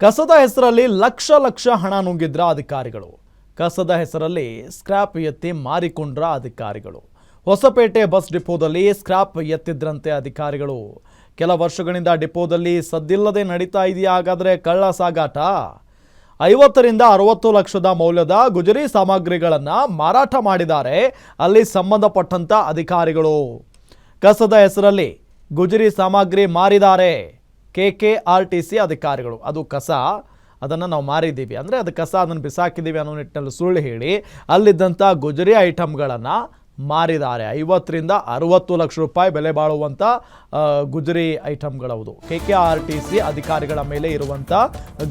ಕಸದ ಹೆಸರಲ್ಲಿ ಲಕ್ಷ ಲಕ್ಷ ಹಣ ನುಂಗಿದ್ರ ಅಧಿಕಾರಿಗಳು. ಕಸದ ಹೆಸರಲ್ಲಿ ಸ್ಕ್ರಾಪ್ ಎತ್ತಿ ಮಾರಿಕೊಂಡ್ರ ಅಧಿಕಾರಿಗಳು. ಹೊಸಪೇಟೆ ಬಸ್ ಡಿಪೋದಲ್ಲಿ ಸ್ಕ್ರಾಪ್ ಎತ್ತಿದ್ರಂತೆ ಅಧಿಕಾರಿಗಳು. ಕೆಲ ವರ್ಷಗಳಿಂದ ಡಿಪೋದಲ್ಲಿ ಸದ್ದಿಲ್ಲದೆ ನಡೀತಾ ಇದೆಯಾ ಹಾಗಾದರೆ ಕಳ್ಳ ಸಾಗಾಟ. ಐವತ್ತರಿಂದ ಅರವತ್ತು ಲಕ್ಷದ ಮೌಲ್ಯದ ಗುಜರಿ ಸಾಮಗ್ರಿಗಳನ್ನು ಮಾರಾಟ ಮಾಡಿದ್ದಾರೆ ಅಲ್ಲಿ ಸಂಬಂಧಪಟ್ಟಂಥ ಅಧಿಕಾರಿಗಳು. ಕಸದ ಹೆಸರಲ್ಲಿ ಗುಜರಿ ಸಾಮಗ್ರಿ ಮಾರಿದ್ದಾರೆ. K K R T C ಅಧಿಕಾರಿಗಳು. ಅದು ಕಸ. ಅದನ್ನು ನಾವು ಮಾರಿದ್ದೀವಿ. ಅಂದರೆ ಅದು ಕಸ ಅದನ್ನು ಬಿಸಾಕಿದ್ದೀವಿ ಅನ್ನೋ ನಿಟ್ಟಿನಲ್ಲಿ ಸುಳ್ಳು ಹೇಳಿ ಅಲ್ಲಿದ್ದಂಥ ಗುಜರಿ ಐಟಮ್ಗಳನ್ನು ಮಾರಿದ್ದಾರೆ. ಐವತ್ತರಿಂದ ಅರುವತ್ತು ಲಕ್ಷ ರೂಪಾಯಿ ಬೆಲೆ ಬಾಳುವಂಥ ಗುಜರಿ ಐಟಮ್ಗಳವುದು K K R T C ಅಧಿಕಾರಿಗಳ ಮೇಲೆ ಇರುವಂಥ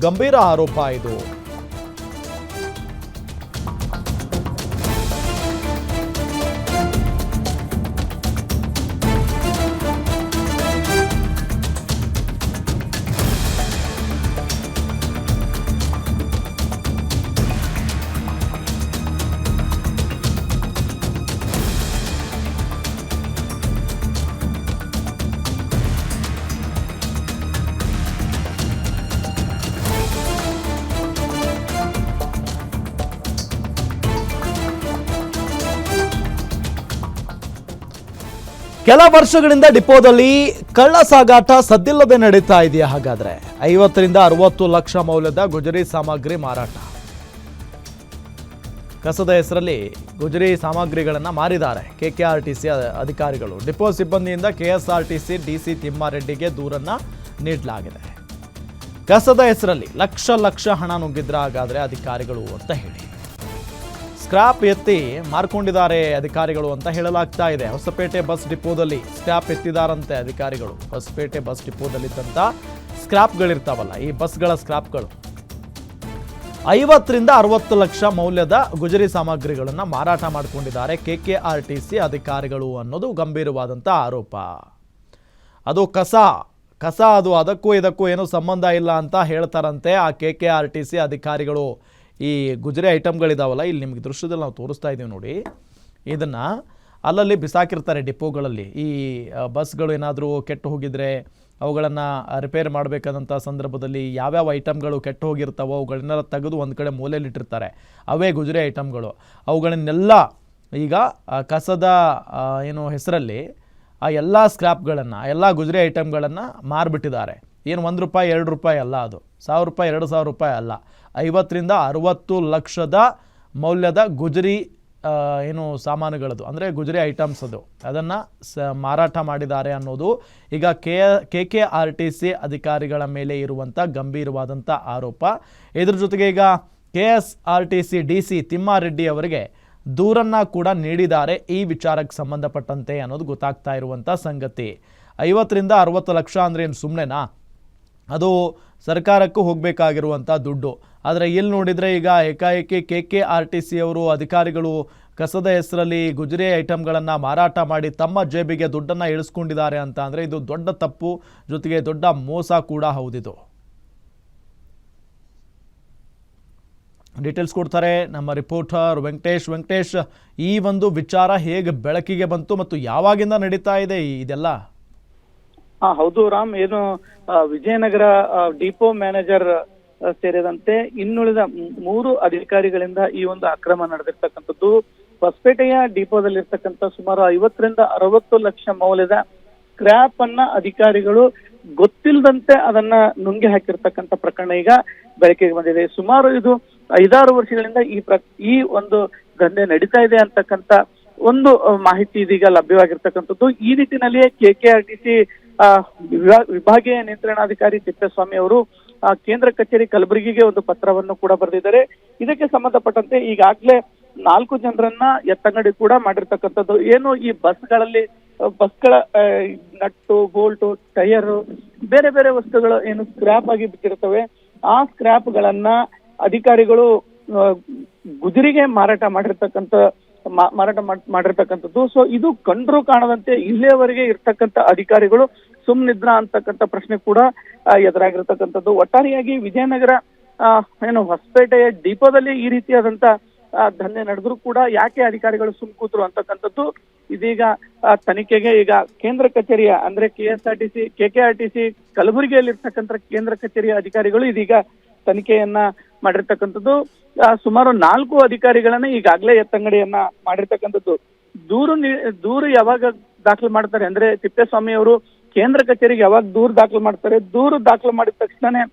ಗಂಭೀರ ಆರೋಪ ಇದು. ಕೆಲ ವರ್ಷಗಳಿಂದ ಡಿಪೋದಲ್ಲಿ ಕಳ್ಳ ಸಾಗಾಟ ಸದ್ದಿಲ್ಲದೆ ನಡೀತಾ ಇದೆಯಾ ಹಾಗಾದ್ರೆ? ಐವತ್ತರಿಂದ ಅರವತ್ತು ಲಕ್ಷ ಮೌಲ್ಯದ ಗುಜರಿ ಸಾಮಗ್ರಿ ಮಾರಾಟ. ಕಸದ ಹೆಸರಲ್ಲಿ ಗುಜರಿ ಸಾಮಗ್ರಿಗಳನ್ನು ಮಾರಿದ್ದಾರೆ K K R T C ಅಧಿಕಾರಿಗಳು. Depot ಸಿಬ್ಬಂದಿಯಿಂದ K S R T C D C ತಿಮ್ಮಾರೆಡ್ಡಿಗೆ ದೂರನ್ನ ನೀಡಲಾಗಿದೆ. ಕಸದ ಹೆಸರಲ್ಲಿ ಲಕ್ಷ ಲಕ್ಷ ಹಣ ನುಗ್ಗಿದ್ರ ಹಾಗಾದ್ರೆ ಅಧಿಕಾರಿಗಳು ಅಂತ ಹೇಳಿ. ಸ್ಕ್ರಾಪ್ ಎತ್ತಿ ಮಾರ್ಕೊಂಡಿದ್ದಾರೆ ಅಧಿಕಾರಿಗಳು ಅಂತ ಹೇಳಲಾಗ್ತಾ ಇದೆ. ಹೊಸಪೇಟೆ ಬಸ್ ಡಿಪೋದಲ್ಲಿ ಸ್ಕ್ರಾಪ್ ಎತ್ತಿದಾರಂತೆ ಅಧಿಕಾರಿಗಳು. ಹೊಸಪೇಟೆ ಬಸ್ ಡಿಪೋದಲ್ಲಿದ್ದಂಥ ಸ್ಕ್ರಾಪ್ಗಳಿರ್ತಾವಲ್ಲ, ಈ ಬಸ್ಗಳ ಸ್ಕ್ರಾಪ್ಗಳು. ಐವತ್ತರಿಂದ ಅರವತ್ತು ಲಕ್ಷ ಮೌಲ್ಯದ ಗುಜರಿ ಸಾಮಗ್ರಿಗಳನ್ನು ಮಾರಾಟ ಮಾಡಿಕೊಂಡಿದ್ದಾರೆ K K R T C ಅಧಿಕಾರಿಗಳು ಅನ್ನೋದು ಗಂಭೀರವಾದಂಥ ಆರೋಪ. ಅದು ಕಸ ಕಸ ಅದು ಅದಕ್ಕೂ ಇದಕ್ಕೂ ಏನೂ ಸಂಬಂಧ ಇಲ್ಲ ಅಂತ ಹೇಳ್ತಾರಂತೆ ಆ K K R T C ಅಧಿಕಾರಿಗಳು. ಈ ಗುಜರಿ ಐಟಮ್ಗಳಿದಾವಲ್ಲ ಇಲ್ಲಿ ನಿಮಗೆ ದೃಶ್ಯದಲ್ಲಿ ನಾವು ತೋರಿಸ್ತಾ ಇದ್ದೀವಿ ನೋಡಿ. ಇದನ್ನು ಅಲ್ಲಲ್ಲಿ ಬಿಸಾಕಿರ್ತಾರೆ ಡಿಪೋಗಳಲ್ಲಿ. ಈ ಬಸ್ಗಳು ಏನಾದರೂ ಕೆಟ್ಟು ಹೋಗಿದ್ರೆ ಅವುಗಳನ್ನು ರಿಪೇರ್ ಮಾಡಬೇಕಾದಂಥ ಸಂದರ್ಭದಲ್ಲಿ ಯಾವ್ಯಾವ ಐಟಮ್ಗಳು ಕೆಟ್ಟು ಹೋಗಿರ್ತಾವೋ ಅವುಗಳನ್ನೆಲ್ಲ ತೆಗೆದು ಒಂದು ಕಡೆ ಮೂಲೆಯಲ್ಲಿಟ್ಟಿರ್ತಾರೆ ಅವೇ ಗುಜರಿ ಐಟಮ್ಗಳು ಅವುಗಳನ್ನೆಲ್ಲ ಈಗ ಕಸದ ಏನು ಹೆಸರಲ್ಲಿ ಆ ಎಲ್ಲ ಸ್ಕ್ರ್ಯಾಪ್ಗಳನ್ನು ಎಲ್ಲ ಗುಜರಿ ಐಟಮ್ಗಳನ್ನು ಮಾರಿಬಿಟ್ಟಿದ್ದಾರೆ. ಏನು ಒಂದು ರೂಪಾಯಿ, ಎರಡು ರೂಪಾಯಿ ಅಲ್ಲ ಅದು. ಸಾವಿರ ರೂಪಾಯಿ, ಎರಡು ಸಾವಿರ ರೂಪಾಯಿ ಅಲ್ಲ. ಐವತ್ತರಿಂದ ಅರುವತ್ತು ಲಕ್ಷದ ಮೌಲ್ಯದ ಗುಜರಿ ಏನು ಸಾಮಾನುಗಳದು. ಅಂದರೆ ಗುಜರಿ ಐಟಮ್ಸ್ ಅದು. ಅದನ್ನು ಸ, ಮಾರಾಟ ಮಾಡಿದ್ದಾರೆ ಅನ್ನೋದು ಈಗ K K R T C ಅಧಿಕಾರಿಗಳ ಮೇಲೆ ಇರುವಂಥ ಗಂಭೀರವಾದಂಥ ಆರೋಪ. ಇದ್ರ ಜೊತೆಗೆ ಈಗ K S R T C D C Thimmareddy ಅವರಿಗೆ ದೂರನ್ನು ಕೂಡ ನೀಡಿದ್ದಾರೆ ಈ ವಿಚಾರಕ್ಕೆ ಸಂಬಂಧಪಟ್ಟಂತೆ ಅನ್ನೋದು ಗೊತ್ತಾಗ್ತಾ ಇರುವಂಥ ಸಂಗತಿ. ಐವತ್ತರಿಂದ ಅರುವತ್ತು ಲಕ್ಷ ಅಂದ್ರೆ ಏನು ಸುಮ್ಮನೆನಾ ಅದು ಸರ್ಕಾರಕ್ಕೂ ಹೋಗಬೇಕಾಗಿರುವಂಥ ದುಡ್ಡು. ಆದರೆ ಇಲ್ಲಿ ನೋಡಿದರೆ ಈಗ ಏಕಾಏಕಿ K K R T C ಅವರು ಅಧಿಕಾರಿಗಳು ಕಸದ ಹೆಸರಲ್ಲಿ ಗುಜರಿ ಐಟಮ್ಗಳನ್ನು ಮಾರಾಟ ಮಾಡಿ ತಮ್ಮ ಜೇಬಿಗೆ ದುಡ್ಡನ್ನು ಇಳಿಸ್ಕೊಂಡಿದ್ದಾರೆ ಅಂತ ಅಂದರೆ ಇದು ದೊಡ್ಡ ತಪ್ಪು, ಜೊತೆಗೆ ದೊಡ್ಡ ಮೋಸ ಕೂಡ ಹೌದಿದು. ಡೀಟೇಲ್ಸ್ ಕೊಡ್ತಾರೆ ನಮ್ಮ ರಿಪೋರ್ಟರ್ ವೆಂಕಟೇಶ್. ವೆಂಕಟೇಶ್, ಈ ಒಂದು ವಿಚಾರ ಹೇಗೆ ಬೆಳಕಿಗೆ ಬಂತು ಮತ್ತು ಯಾವಾಗಿಂದ ನಡೀತಾ ಇದೆ ಇದೆಲ್ಲ? ಹಾ ಹೌದು ರಾಮ್, ಏನು ವಿಜಯನಗರ ಡಿಪೋ ಮ್ಯಾನೇಜರ್ ಸೇರಿದಂತೆ ಇನ್ನುಳಿದ ಮೂರು ಅಧಿಕಾರಿಗಳಿಂದ ಈ ಒಂದು ಅಕ್ರಮ ನಡೆದಿರ್ತಕ್ಕಂಥದ್ದು. ಹೊಸಪೇಟೆಯ ಡಿಪೋದಲ್ಲಿರ್ತಕ್ಕಂಥ ಸುಮಾರು ಐವತ್ತರಿಂದ ಅರವತ್ತು ಲಕ್ಷ ಮೌಲ್ಯದ ಸ್ಕ್ರ್ಯಾಪ್ ಅನ್ನ ಅಧಿಕಾರಿಗಳು ಗೊತ್ತಿಲ್ಲದಂತೆ ಅದನ್ನ ನುಂಗಿ ಹಾಕಿರ್ತಕ್ಕಂಥ ಪ್ರಕರಣ ಈಗ ಬೆಳಕಿಗೆ ಬಂದಿದೆ. ಸುಮಾರು ಇದು ಐದಾರು ವರ್ಷಗಳಿಂದ ಈ ಪ್ರ ಈ ಒಂದು ದಂಧೆ ನಡೀತಾ ಇದೆ ಅಂತಕ್ಕಂಥ ಒಂದು ಮಾಹಿತಿ ಇದೀಗ ಲಭ್ಯವಾಗಿರ್ತಕ್ಕಂಥದ್ದು. ಈ ನಿಟ್ಟಿನಲ್ಲಿಯೇ ಕೆ ಆರ್ ಟಿ ಸಿ ವಿಭಾಗೀಯ ನಿಯಂತ್ರಣಾಧಿಕಾರಿ ತಿಪ್ಪೇಸ್ವಾಮಿ ಅವರು ಕೇಂದ್ರ ಕಚೇರಿ ಕಲಬುರಗಿಗೆ ಒಂದು ಪತ್ರವನ್ನು ಕೂಡ ಬರೆದಿದ್ದಾರೆ. ಇದಕ್ಕೆ ಸಂಬಂಧಪಟ್ಟಂತೆ ಈಗಾಗಲೇ ನಾಲ್ಕು ಜನರನ್ನ ಎತ್ತಂಗಡಿ ಕೂಡ ಮಾಡಿರ್ತಕ್ಕಂಥದ್ದು. ಏನು ಈ ಬಸ್ಗಳಲ್ಲಿ, ಬಸ್ಗಳ ನಟ್ಟು, ಬೋಲ್ಟು ಟೈರ್ ಬೇರೆ ಬೇರೆ ವಸ್ತುಗಳು ಏನು ಸ್ಕ್ರಾಪ್ ಆಗಿ ಬಿಟ್ಟಿರ್ತವೆ ಆ ಸ್ಕ್ರಾಪ್ ಗಳನ್ನ ಅಧಿಕಾರಿಗಳು ಗುಜರಿಗೆ ಮಾರಾಟ ಮಾಡಿರ್ತಕ್ಕಂಥ ಮಾರಾಟ ಮಾಡ್- ಮಾಡಿರ್ತಕ್ಕಂಥದ್ದು. ಸೊ ಇದು ಕಂಡ್ರು ಕಾಣದಂತೆ ಇಲ್ಲಿಯವರೆಗೆ ಇರ್ತಕ್ಕಂಥ ಅಧಿಕಾರಿಗಳು ಸುಮ್ನಿದ್ರ ಅಂತಕ್ಕಂಥ ಪ್ರಶ್ನೆ ಕೂಡ ಎದುರಾಗಿರ್ತಕ್ಕಂಥದ್ದು. ಒಟ್ಟಾರೆಯಾಗಿ ವಿಜಯನಗರ ಏನು ಹೊಸಪೇಟೆಯ ಡಿಪೋದಲ್ಲಿ ಈ ರೀತಿಯಾದಂತ ದಂಧೆ ನಡೆದ್ರು ಕೂಡ ಯಾಕೆ ಅಧಿಕಾರಿಗಳು ಸುಮ್ ಕೂತ್ರು ಅಂತಕ್ಕಂಥದ್ದು ಇದೀಗ ತನಿಖೆಗೆ ಈಗ ಕೇಂದ್ರ ಕಚೇರಿಯ, ಅಂದ್ರೆ K S R T C K K R T C ಕಲಬುರಗಿಯಲ್ಲಿರ್ತಕ್ಕಂಥ ಕೇಂದ್ರ ಕಚೇರಿಯ ಅಧಿಕಾರಿಗಳು ಇದೀಗ ತನಿಖೆಯನ್ನ ಮಾಡಿರ್ತಕ್ಕಂಥದ್ದು. ಸುಮಾರು ನಾಲ್ಕು ಅಧಿಕಾರಿಗಳನ್ನ ಈಗಾಗಲೇ ಎತ್ತಂಗಡಿಯನ್ನ ಮಾಡಿರ್ತಕ್ಕಂಥದ್ದು. ದೂರು ದೂರು ಯಾವಾಗ ದಾಖಲು ಮಾಡ್ತಾರೆ ಅಂದ್ರೆ ತಿಪ್ಪೇಸ್ವಾಮಿ ಅವರು ಕೇಂದ್ರ ಕಚೇರಿಗೆ ಯಾವಾಗ ದೂರು ದಾಖಲು ಮಾಡ್ತಾರೆ, ದೂರು ದಾಖಲು ಮಾಡಿದ ತಕ್ಷಣನೇ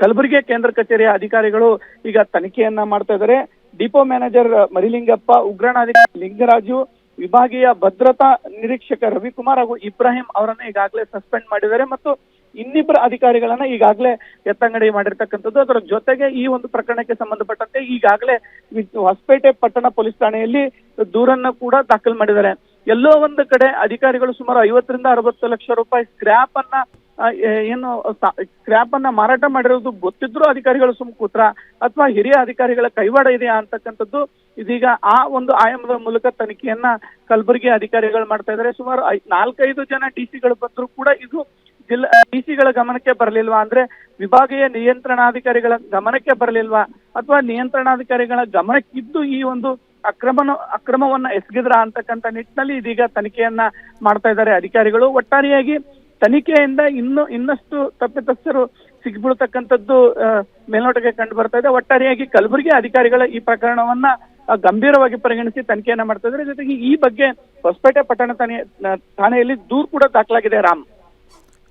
ಕಲಬುರಗಿ ಕೇಂದ್ರ ಕಚೇರಿಯ ಅಧಿಕಾರಿಗಳು ಈಗ ತನಿಖೆಯನ್ನ ಮಾಡ್ತಾ ಇದ್ದಾರೆ. ಡಿಪೋ ಮ್ಯಾನೇಜರ್ ಮರಿಲಿಂಗಪ್ಪ, ಉಗ್ರಣಾಧಿಕಾರಿ ಲಿಂಗರಾಜು, ವಿಭಾಗೀಯ ಭದ್ರತಾ ನಿರೀಕ್ಷಕ ರವಿಕುಮಾರ್ ಹಾಗೂ ಇಬ್ರಾಹಿಂ ಅವರನ್ನ ಈಗಾಗಲೇ ಸಸ್ಪೆಂಡ್ ಮಾಡಿದ್ದಾರೆ ಮತ್ತು ಇನ್ನಿಬ್ಬರ ಅಧಿಕಾರಿಗಳನ್ನ ಈಗಾಗಲೇ ಎತ್ತಂಗಡಿ ಮಾಡಿರ್ತಕ್ಕಂಥದ್ದು. ಅದರ ಜೊತೆಗೆ ಈ ಒಂದು ಪ್ರಕರಣಕ್ಕೆ ಸಂಬಂಧಪಟ್ಟಂತೆ ಈಗಾಗಲೇ ಹೊಸಪೇಟೆ ಪಟ್ಟಣ ಪೊಲೀಸ್ ಠಾಣೆಯಲ್ಲಿ ದೂರನ್ನ ಕೂಡ ದಾಖಲು ಮಾಡಿದ್ದಾರೆ. ಎಲ್ಲೋ ಒಂದು ಕಡೆ ಅಧಿಕಾರಿಗಳು ಸುಮಾರು ಐವತ್ತರಿಂದ ಅರವತ್ತು ಲಕ್ಷ ರೂಪಾಯಿ ಸ್ಕ್ರ್ಯಾಪ್ ಅನ್ನ ಏನು ಸ್ಕ್ರ್ಯಾಪ್ ಅನ್ನ ಮಾರಾಟ ಮಾಡಿರೋದು ಗೊತ್ತಿದ್ರು ಅಧಿಕಾರಿಗಳು ಸುಮ್ ಕೂತ್ರ, ಅಥವಾ ಹಿರಿಯ ಅಧಿಕಾರಿಗಳ ಕೈವಾಡ ಇದೆಯಾ ಅಂತಕ್ಕಂಥದ್ದು ಇದೀಗ ಆ ಒಂದು ಆಯಾಮದ ಮೂಲಕ ತನಿಖೆಯನ್ನ ಕಲಬುರಗಿ ಅಧಿಕಾರಿಗಳು ಮಾಡ್ತಾ ಇದ್ದಾರೆ. ಸುಮಾರು ನಾಲ್ಕೈದು ಜನ ಡಿ ಸಿಗಳು ಬಂದ್ರು ಕೂಡ ಇದು ಜಿಲ್ಲಾ ಡಿಸಿಗಳ ಗಮನಕ್ಕೆ ಬರಲಿಲ್ವಾ ಅಂದ್ರೆ ವಿಭಾಗೀಯ ನಿಯಂತ್ರಣಾಧಿಕಾರಿಗಳ ಗಮನಕ್ಕೆ ಬರಲಿಲ್ವಾ? ಅಥವಾ ನಿಯಂತ್ರಣಾಧಿಕಾರಿಗಳ ಗಮನಕ್ಕಿದ್ದು ಈ ಒಂದು ಅಕ್ರಮನ ಅಕ್ರಮವನ್ನ ಎಸಗಿದ್ರ ಅಂತಕ್ಕಂಥ ನಿಟ್ಟಿನಲ್ಲಿ ಇದೀಗ ತನಿಖೆಯನ್ನ ಮಾಡ್ತಾ ಇದ್ದಾರೆ ಅಧಿಕಾರಿಗಳು. ಒಟ್ಟಾರೆಯಾಗಿ ತನಿಖೆಯಿಂದ ಇನ್ನು ಇನ್ನಷ್ಟು ತಪ್ಪಿತಸ್ಥರು ಸಿಗ್ಬಿಡ್ತಕ್ಕಂಥದ್ದು ಮೇಲ್ನೋಟಕ್ಕೆ ಕಂಡು ಬರ್ತಾ ಇದೆ. ಒಟ್ಟಾರೆಯಾಗಿ ಕಲಬುರಗಿ ಅಧಿಕಾರಿಗಳ ಈ ಪ್ರಕರಣವನ್ನ ಗಂಭೀರವಾಗಿ ಪರಿಗಣಿಸಿ ತನಿಖೆಯನ್ನ ಮಾಡ್ತಾ ಇದ್ದಾರೆ. ಜೊತೆಗೆ ಈ ಬಗ್ಗೆ ಹೊಸಪೇಟೆ ಪಟ್ಟಣ ಠಾಣೆ ಠಾಣೆಯಲ್ಲಿ ದೂರು ಕೂಡ ದಾಖಲಾಗಿದೆ Ram.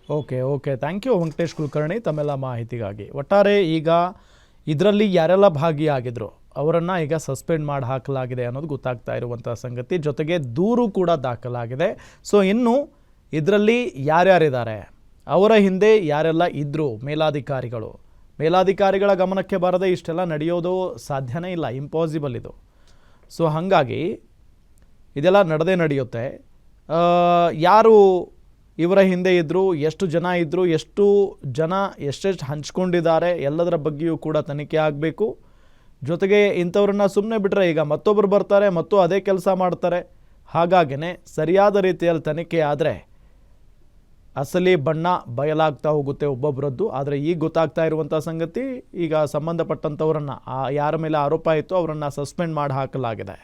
Okay okay. Thank you Venkatesh Kulkarni ತಮ್ಮೆಲ್ಲ ಮಾಹಿತಿಗಾಗಿ. ಒಟ್ಟಾರೆ ಈಗ ಇದರಲ್ಲಿ ಯಾರೆಲ್ಲ ಭಾಗಿಯಾಗಿದ್ರು? ಅವರನ್ನು ಈಗ ಸಸ್ಪೆಂಡ್ ಮಾಡಿ ಹಾಕಲಾಗಿದೆ ಅನ್ನೋದು ಗೊತ್ತಾಗ್ತಾ ಇರುವಂಥ ಸಂಗತಿ. ಜೊತೆಗೆ ದೂರು ಕೂಡ ದಾಖಲಾಗಿದೆ. ಸೊ, ಇನ್ನು ಇದರಲ್ಲಿ ಯಾರ್ಯಾರಿದ್ದಾರೆ? ಅವರ ಹಿಂದೆ ಯಾರೆಲ್ಲ ಇದ್ದರು ಮೇಲಾಧಿಕಾರಿಗಳು? ಮೇಲಾಧಿಕಾರಿಗಳ ಗಮನಕ್ಕೆ ಬರದೆ ಇಷ್ಟೆಲ್ಲ ನಡೆಯೋದು ಸಾಧ್ಯನೇ ಇಲ್ಲ ಇಂಪಾಸಿಬಲ್ ಇದು. ಸೊ, ಹಾಗಾಗಿ ಇದೆಲ್ಲ ನಡೆದೇ ನಡೆಯುತ್ತೆ. ಯಾರು ಇವರ ಹಿಂದೆ ಇದ್ದರು ಎಷ್ಟು ಜನ ಇದ್ದರು ಎಷ್ಟು ಜನ ಎಷ್ಟೆಷ್ಟು ಹಂಚ್ಕೊಂಡಿದ್ದಾರೆ, ಎಲ್ಲದರ ಬಗ್ಗೆಯೂ ಕೂಡ ತನಿಖೆ ಆಗಬೇಕು. ಜೊತೆಗೆ ಇಂಥವ್ರನ್ನ ಸುಮ್ಮನೆ ಬಿಟ್ಟರೆ ಈಗ ಮತ್ತೊಬ್ಬರು ಬರ್ತಾರೆ, ಮತ್ತು ಅದೇ ಕೆಲಸ ಮಾಡ್ತಾರೆ. ಹಾಗಾಗಿನೇ ಸರಿಯಾದ ರೀತಿಯಲ್ಲಿ ತನಿಖೆ ಆದರೆ ಅಸಲಿ ಬಣ್ಣ ಬಯಲಾಗ್ತಾ ಹೋಗುತ್ತೆ ಒಬ್ಬೊಬ್ಬರದ್ದು ಆದರೆ ಈಗ ಗೊತ್ತಾಗ್ತಾ ಇರುವಂಥ ಸಂಗತಿ, ಈಗ ಸಂಬಂಧಪಟ್ಟಂಥವ್ರನ್ನು ಯಾರ ಮೇಲೆ ಆರೋಪ ಇತ್ತು ಅವರನ್ನು ಸಸ್ಪೆಂಡ್ ಮಾಡಿ ಹಾಕಲಾಗಿದೆ.